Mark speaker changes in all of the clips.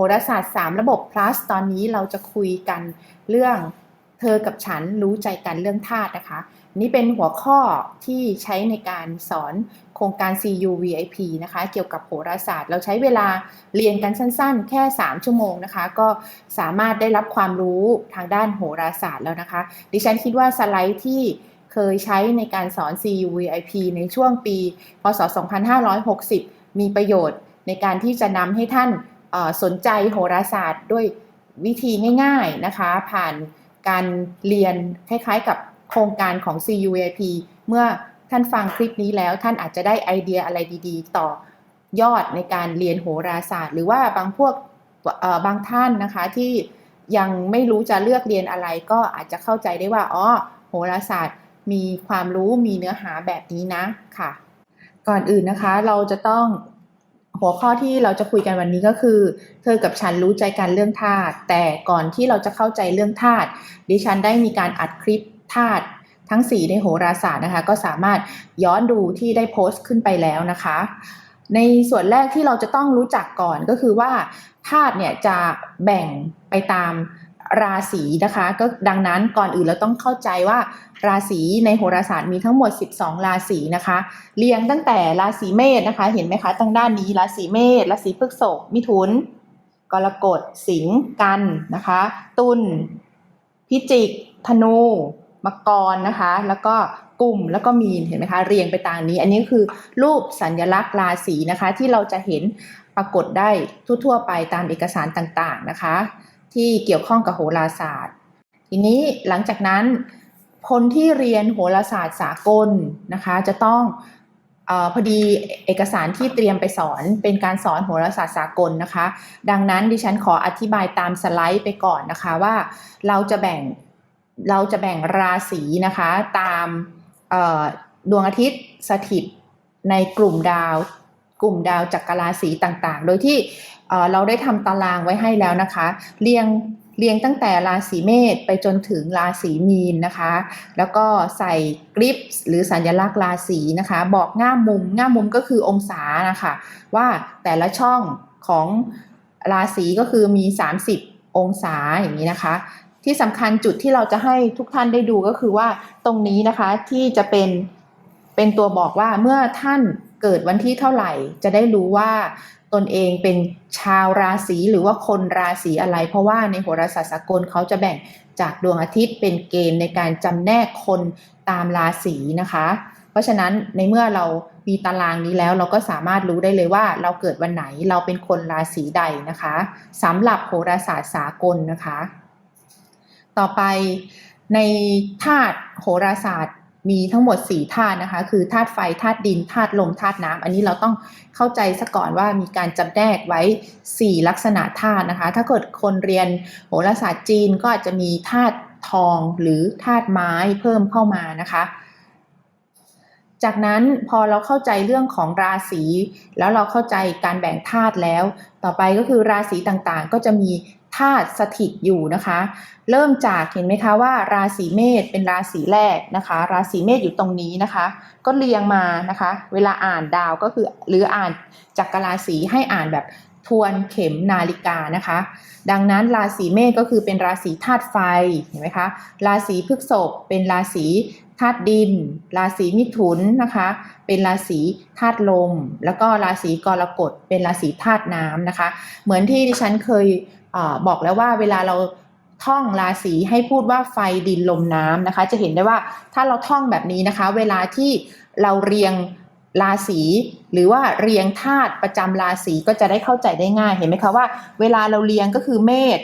Speaker 1: หราศาสตร์ 3 ระบบ plus ตอนนี้เราจะคุยกันเรื่องเธอกับฉันรู้ใจกันเรื่องธาตุนะคะ นี่เป็นหัวข้อที่ใช้ในการสอนโครงการ CU VIP นะคะ เกี่ยวกับโหราศาสตร์ เราใช้เวลาเรียนกันสั้นๆ แค่ 3 ชั่วโมงนะคะ ก็สามารถได้รับความรู้ทางด้านโหราศาสตร์แล้วนะคะ ดิฉันคิดว่าสไลด์ที่เคยใช้ในการสอน CU VIP ในช่วงปี พศ 2560 มีประโยชน์ในการที่จะนำให้ท่าน สนใจโหราศาสตร์ด้วยวิธีง่ายๆนะคะ ผ่านการเรียนคล้ายๆกับโครงการของ CUAP เมื่อท่านฟังคลิปนี้แล้วท่านอาจจะได้ไอเดียอะไรดีๆ ต่อยอดในการเรียนโหราศาสตร์ หรือว่าบางพวกบางท่านนะคะที่ยังไม่รู้จะเลือกเรียนอะไรก็อาจจะเข้าใจได้ว่าอ๋อโหราศาสตร์มีความรู้มีเนื้อหาแบบนี้นะค่ะ ก่อนอื่นนะคะเราจะต้อง หัวข้อที่เราจะคุยกันวันนี้ก็คือ เธอกับฉันรู้ใจกันเรื่องธาตุแต่ก่อนที่เราจะเข้าใจเรื่องธาตุดิฉันได้มีการอัดคลิปธาตุทั้ง 4 ในโหราศาสตร์นะคะ ก็สามารถย้อนดูที่ได้โพสต์ขึ้นไปแล้วนะคะ ในส่วนแรกที่เราจะต้องรู้จักก่อนก็คือว่าธาตุเนี่ยจะแบ่งไปตาม ราศีนะคะ ก็ดังนั้นก่อนอื่นเราต้องเข้าใจว่าราศีในโหราศาสตร์มีทั้งหมด 12 ราศีนะคะ เรียงตั้งแต่ราศีเมษนะคะ เห็นไหมคะทางด้านนี้ราศีเมษราศีพฤษภมิถุน กรกฎสิงห์กันนะคะ ตุลพิจิก ธนูมังกรนะคะ แล้วก็กลุ่มแล้วก็มีนเห็นไหมคะเรียงไปตามนี้ อันนี้คือรูปสัญลักษณ์ราศีนะคะ ที่เราจะเห็นปรากฏได้ทั่วๆไปตามเอกสารต่างๆนะคะ ที่เกี่ยวข้องกับโหราศาสตร์ ทีนี้หลังจากนั้น คนที่เรียนโหราศาสตร์สากลนะคะ จะต้องอพอดีเอกสารที่เตรียมไปสอนเป็นการสอนโหราศาสตร์สากลนะคะ ดังนั้นดิฉันขออธิบายตามสไลด์ไปก่อนนะคะว่าเราจะแบ่งเราจะแบ่งราศีนะคะตามดวงอาทิตย์สถิตในกลุ่มดาว กลุ่มดาวจักรราศีต่างๆ โดยที่เราได้ทำตารางไว้ให้แล้วนะคะ เรียงเรียงตั้งแต่ราศีเมษไปจนถึงราศีมีนนะคะ แล้วก็ใส่กริปหรือสัญลักษณ์ราศีนะคะ บอกง่ามุมง่ามมุมก็คือองศานะคะ ว่าแต่ละช่องของราศีก็คือมี 30 องศาอย่างนี้นะคะ ที่สำคัญจุดที่เราจะให้ทุกท่านได้ดูก็คือว่าตรงนี้นะคะที่จะเป็นเป็นตัวบอกว่าเมื่อท่าน เกิดวันที่เท่าไหร่ จะได้รู้ว่าตนเองเป็นชาวราศีหรือว่าคนราศีอะไร เพราะว่าในโหราศาสตร์สากลเขาจะแบ่งจากดวงอาทิตย์เป็นเกณฑ์ในการจำแนกคนตามราศีนะคะ เพราะฉะนั้นในเมื่อเรามีตารางนี้แล้วเราก็สามารถรู้ได้เลยว่าเราเกิดวันไหนเราเป็นคนราศีใดนะคะสำหรับโหราศาสตร์สากลนะคะ ต่อไปในธาตุโหราศาสตร์ มีทั้งหมด4ธาตุนะคะ คือธาตุไฟธาตุดินธาตุลมธาตุน้ำอันนี้เราต้องเข้าใจซะก่อนว่ามีการจำแนกไว้ 4 ลักษณะธาตุนะคะ ถ้าเกิดคนเรียนโหราศาสตร์จีนก็อาจจะมีธาตุทองหรือธาตุไม้เพิ่มเข้ามานะคะ จากนั้นพอเราเข้าใจเรื่องของราศี แล้วเราเข้าใจการแบ่งธาตุแล้ว ต่อไปก็คือราศีต่างๆ ก็จะมี ธาตุสถิตอยู่นะคะ เริ่มจากเห็นไหมคะว่าราศีเมษเป็นราศีแรกนะคะ ราศีเมษอยู่ตรงนี้นะคะ ก็เรียงมานะคะ เวลาอ่านดาวก็คือหรืออ่านจักรราศีให้อ่านแบบทวนเข็มนาฬิกานะคะ ดังนั้นราศีเมษก็คือเป็นราศีธาตุไฟเห็นไหมคะราศีพฤษภเป็นราศีธาตุดิน ราศีมิถุนนะคะ เป็นราศีธาตุลม แล้วก็ราศีกรกฎเป็นราศีธาตุน้ำนะคะ เหมือนที่ดิฉันเคย บอกแล้วว่าเวลาเราท่องราศีให้พูดว่าไฟดินลมน้ำนะคะ จะเห็นได้ว่าถ้าเราท่องแบบนี้นะคะ เวลาที่เราเรียงราศีหรือว่าเรียงธาตุประจำราศีก็จะได้เข้าใจได้ง่ายเห็นไหมคะว่า เวลาเราเรียงก็คือเมษ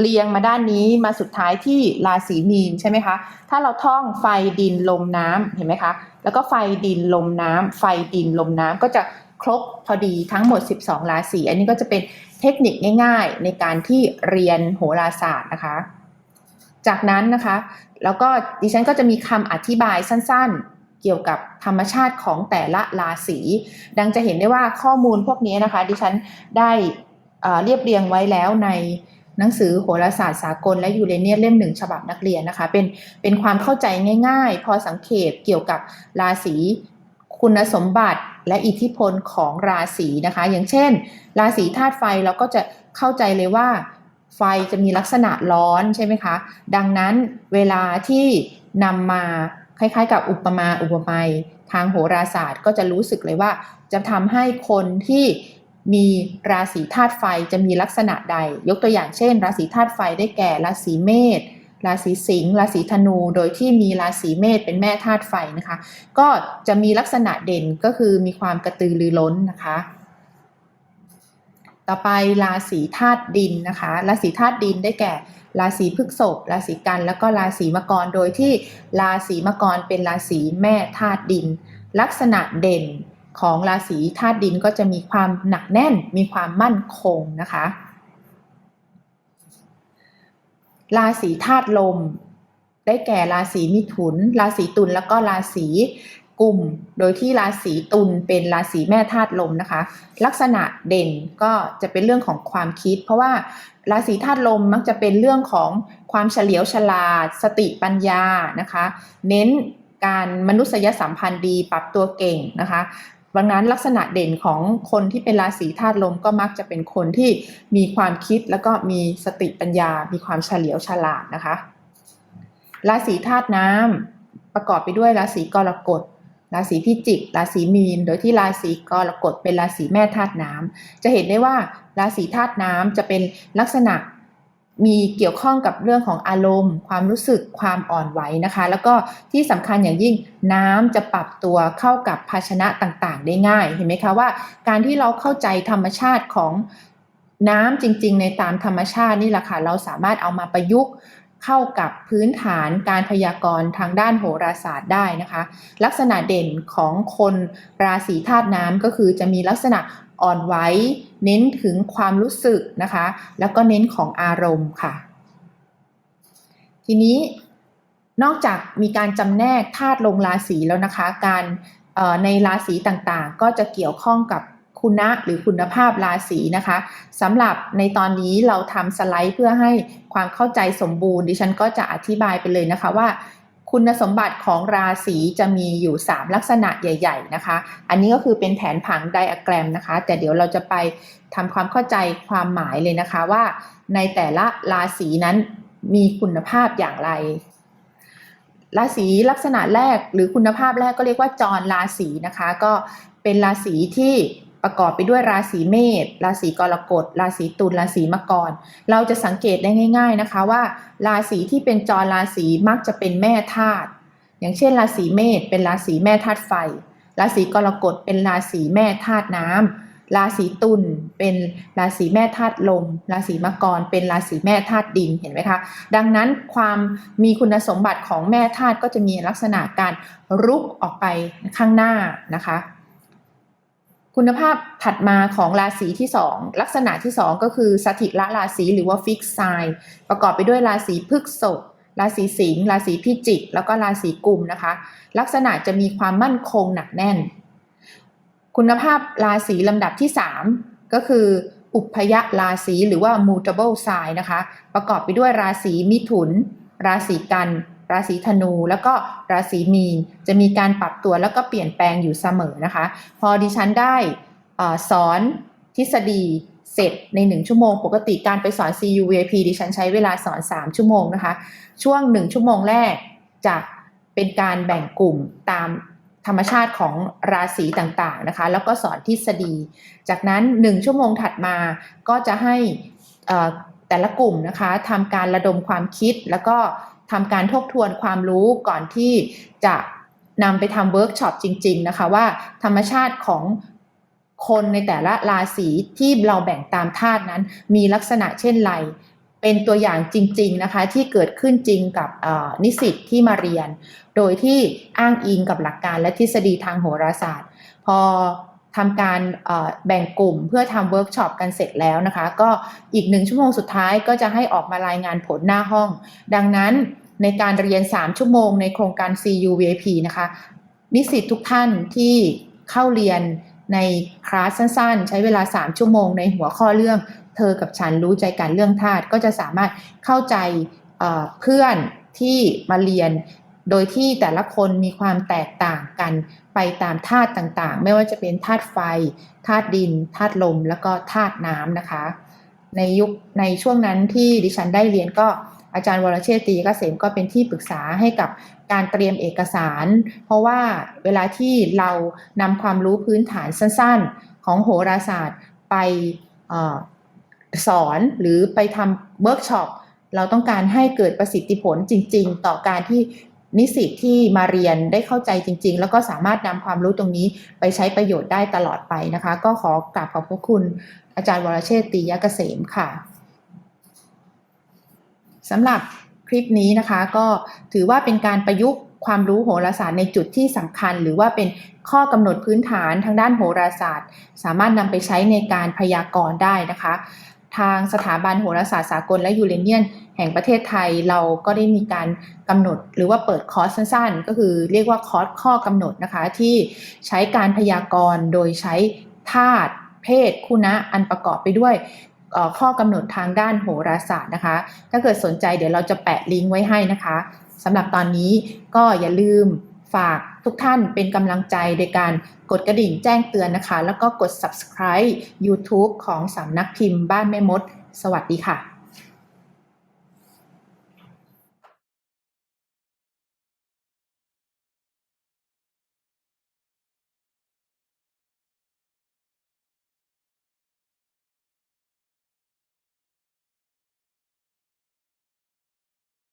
Speaker 1: เรียงมาด้านนี้มาสุดท้ายที่ราศีมีนใช่ไหมคะ ถ้าเราท่องไฟดินลมน้ำเห็นไหมคะ แล้วก็ไฟดินลมน้ำไฟดินลมน้ำก็จะ ครบพอดีทั้งหมด 12 ราศีอันนี้ก็จะเป็นเทคนิคง่าย ๆ ในการที่เรียนโหราศาสตร์นะคะ จากนั้นนะคะ แล้วก็ดิฉันก็จะมีคำอธิบายสั้นๆ เกี่ยวกับธรรมชาติของแต่ละราศีดังจะเห็นได้ว่าข้อมูลพวกนี้นะคะ ดิฉันได้เรียบเรียงไว้แล้วในหนังสือโหราศาสตร์สากลและยูเรเนียเล่มหนึ่งฉบับนักเรียนนะคะ เป็นเป็นความเข้าใจง่าย ๆ พอสังเกตเกี่ยวกับราศีคุณสมบัติ และอิทธิพลของราศีนะคะ อย่างเช่น ราศีธาตุไฟเราก็จะเข้าใจเลยว่า ไฟจะมีลักษณะร้อนใช่ไหมคะ ดังนั้นเวลาที่นำมาคล้ายๆ กับอุปมาอุปไมยทางโหราศาสตร์ก็จะรู้สึกเลยว่า จะทำให้คนที่มีราศีธาตุไฟจะมีลักษณะใด ยกตัวอย่างเช่น ราศีธาตุไฟได้แก่ราศีเมษ ราศีสิงห์ราศีธนู โดยที่มีราศีเมษเป็นแม่ธาตุไฟนะคะ ก็จะมีลักษณะเด่นก็คือมีความกระตือรือร้นนะคะ ต่อไปราศีธาตุดินนะคะ ราศีธาตุดินได้แก่ราศีพฤษภราศีกัน แล้วก็ราศีมกร โดยที่ราศีมกรเป็นราศีแม่ธาตุดิน ลักษณะเด่นของราศีธาตุดินก็จะมีความหนักแน่น มีความมั่นคงนะคะ ราศีธาตุลม ได้แก่ราศีมิถุน ราศีตุลแล้วก็ราศีกุมโดยที่ราศีตุลเป็นราศีแม่ธาตุลมนะคะ ลักษณะเด่นก็จะเป็นเรื่องของความคิด เพราะว่าราศีธาตุลมมักจะเป็นเรื่องของความเฉลียวฉลาด สติปัญญานะคะ เน้นการมนุษยสัมพันธ์ดีปรับตัวเก่งนะคะ ดังนั้นลักษณะเด่นของคนที่เป็นราศีธาตุลมก็มักจะเป็นคนที่มีความคิดแล้วก็มีสติปัญญา มีความเฉลียวฉลาดนะคะ ราศีธาตุน้ำประกอบไปด้วยราศีกรกฎราศีพิจิก ราศีมีน โดยที่ราศีกรกฎเป็นราศีแม่ธาตุน้ำจะเห็นได้ว่าราศีธาตุน้ำจะเป็นลักษณะ มีเกี่ยวข้องกับเรื่องของอารมณ์ ความรู้สึกความอ่อนไหวนะคะ แล้วก็ที่สำคัญอย่างยิ่งน้ำจะปรับตัวเข้ากับภาชนะต่างๆ ได้ง่ายเห็นไหมคะว่า การที่เราเข้าใจธรรมชาติของน้ำจริง ๆ ในตามธรรมชาตินี่แหละค่ะเราสามารถเอามาประยุกต์เข้ากับพื้นฐานการพยากรณ์ทางด้านโหราศาสตร์ได้นะคะ ลักษณะเด่นของคนราศีธาตุน้ำก็คือจะมีลักษณะ อ่อนไหว เน้นถึงความรู้สึกนะคะ แล้วก็เน้นของอารมณ์ค่ะ ทีนี้นอกจากมีการจำแนกธาตุลงราศีแล้วนะคะ การในราศีต่างๆ ก็จะเกี่ยวข้องกับคุณะหรือคุณภาพราศีนะคะสำหรับในตอนนี้เราทำสไลด์เพื่อให้ความเข้าใจสมบูรณ์ ดิฉันก็จะอธิบายไปเลยนะคะว่า คุณสมบัติของราศีจะมีอยู่ 3 ลักษณะใหญ่ ๆ นะคะ อันนี้ก็คือเป็นแผนผังไดอะแกรมนะคะ แต่เดี๋ยวเราจะไปทำความเข้าใจความหมายเลยนะคะว่า ในแต่ละราศีนั้นมีคุณภาพอย่างไร ราศีลักษณะแรกหรือคุณภาพแรกก็เรียกว่าจรราศีนะคะ ก็เป็นราศีที่ ประกอบไปด้วยราศีเมษ ราศีกรกฎ ราศีตุล ราศีมังกร เราจะสังเกตได้ง่าย ๆนะคะว่า ราศีที่เป็นจรราศีมักจะเป็นแม่ธาตุ อย่างเช่น ราศีเมษเป็นราศีแม่ธาตุไฟ ราศีกรกฎเป็นราศีแม่ธาตุน้ำราศีตุลเป็นราศีแม่ธาตุลม ราศีมังกรเป็นราศีแม่ธาตุดิน เห็นไหมคะ ดังนั้นความมีคุณสมบัติของแม่ธาตุก็จะมีลักษณะการรุกออกไปข้างหน้านะคะ คุณภาพถัดมาของราศีที่ 2 ลักษณะที่ 2 ก็คือสถิละราศีหรือว่าฟิกไซน์ประกอบไปด้วยราศีพฤษภราศีสิงห์ราศีพิจิก แล้วก็ราศีกุมนะคะ ลักษณะจะมีความมั่นคงหนักแน่น คุณภาพราศีลำดับที่ 3 ก็คืออุพยราศีหรือว่า mutable sign นะคะ ประกอบไปด้วยราศีมิถุน ราศีกัน ราศีธนู แล้วก็ราศีมีน จะมีการปรับตัวแล้วก็เปลี่ยนแปลงอยู่เสมอนะคะ พอดิฉันได้อสอนทฤษฎีเสร็จใน 1 ชั่วโมง ปกติการไปสอน CU VIP ดิฉันใช้เวลาสอน 3 ชั่วโมงนะคะ ช่วง 1 ชั่วโมงแรกจะเป็นการแบ่งกลุ่มตามธรรมชาติของราศีต่างๆนะคะ แล้วก็สอนทฤษฎี จากนั้น 1 ชั่วโมงถัดมาก็จะให้แต่ละกลุ่มนะคะทำการระดมความคิดแล้วก็ ทำการทบทวนความรู้ก่อนที่จะนำไปทำเวิร์กช็อปจริง ๆ นะคะว่าธรรมชาติของคนในแต่ละราศีที่เราแบ่งตามธาตุนั้น มีลักษณะเช่นไร เป็นตัวอย่างจริง ๆ นะคะ ที่เกิดขึ้นจริงกับนิสิตที่มาเรียน โดยที่อ้างอิงกับหลักการและทฤษฎีทางโหราศาสตร์ พอ ทำการแบ่งกลุ่มเพื่อทำเวิร์กช็อปกันเสร็จแล้วนะคะ ก็อีกหนึ่งชั่วโมงสุดท้ายก็จะให้ออกมารายงานผลหน้าห้อง ดังนั้นในการเรียน 3 ชั่วโมงในโครงการ CU VIP นะคะ นิสิตทุกท่านที่เข้าเรียนในคลาสสั้นๆ ใช้เวลา 3 ชั่วโมงในหัวข้อเรื่อง เธอกับฉันรู้ใจกันเรื่องธาตุก็จะสามารถเข้าใจเพื่อนที่มาเรียน โดยที่แต่ละคนมีความแตกต่างกันไปตามธาตุต่างๆ ไม่ว่าจะเป็นธาตุไฟธาตุดินธาตุลม แล้วก็ธาตุน้ำนะคะ ในยุคในช่วงนั้นที่ดิฉันได้เรียนก็อาจารย์วรเชษตรีเกษมก็เป็นที่ปรึกษาให้กับการเตรียมเอกสาร เพราะว่าเวลาที่เรานำความรู้พื้นฐานสั้นๆ ของโหราศาสตร์ไปอสอนหรือไปทำเวิร์กช็อปเราต้องการให้เกิดประสิทธิผลจริง ๆ ต่อการที่ นิสิตที่มาเรียนได้เข้าใจจริง ๆ แล้วก็สามารถนำความรู้ตรงนี้ไปใช้ประโยชน์ได้ตลอดไปนะคะ ก็ขอกราบขอบพระคุณอาจารย์วรเชษตรียะเกษมค่ะสำหรับคลิปนี้นะคะก็ถือว่าเป็นการประยุกต์ความรู้โหราศาสตร์ในจุดที่สำคัญ หรือว่าเป็นข้อกำหนดพื้นฐานทางด้านโหราศาสตร์ สามารถนำไปใช้ในการพยากรณ์ได้นะคะ ทางสถาบันโหราศาสตร์สากลและยูเรเนียน แห่งประเทศไทยเราก็ได้มีการกำหนดหรือว่าเปิดคอร์สสั้นๆ ก็คือเรียกว่าคอร์สข้อกำหนดนะคะ ที่ใช้การพยากรณ์โดยใช้ธาตุเพศคุณะอันประกอบไปด้วยข้อกำหนดทางด้านโหราศาสตร์นะคะ ถ้าเกิดสนใจเดี๋ยวเราจะแปะลิงก์ไว้ให้นะคะสำหรับตอนนี้ก็อย่าลืม ฝากทุกท่านเป็นกำลังใจในการกดกระดิ่งแจ้งเตือนนะคะ แล้วก็กด subscribe YouTube ของสำนักพิมพ์บ้านแม่มด สวัสดีค่ะ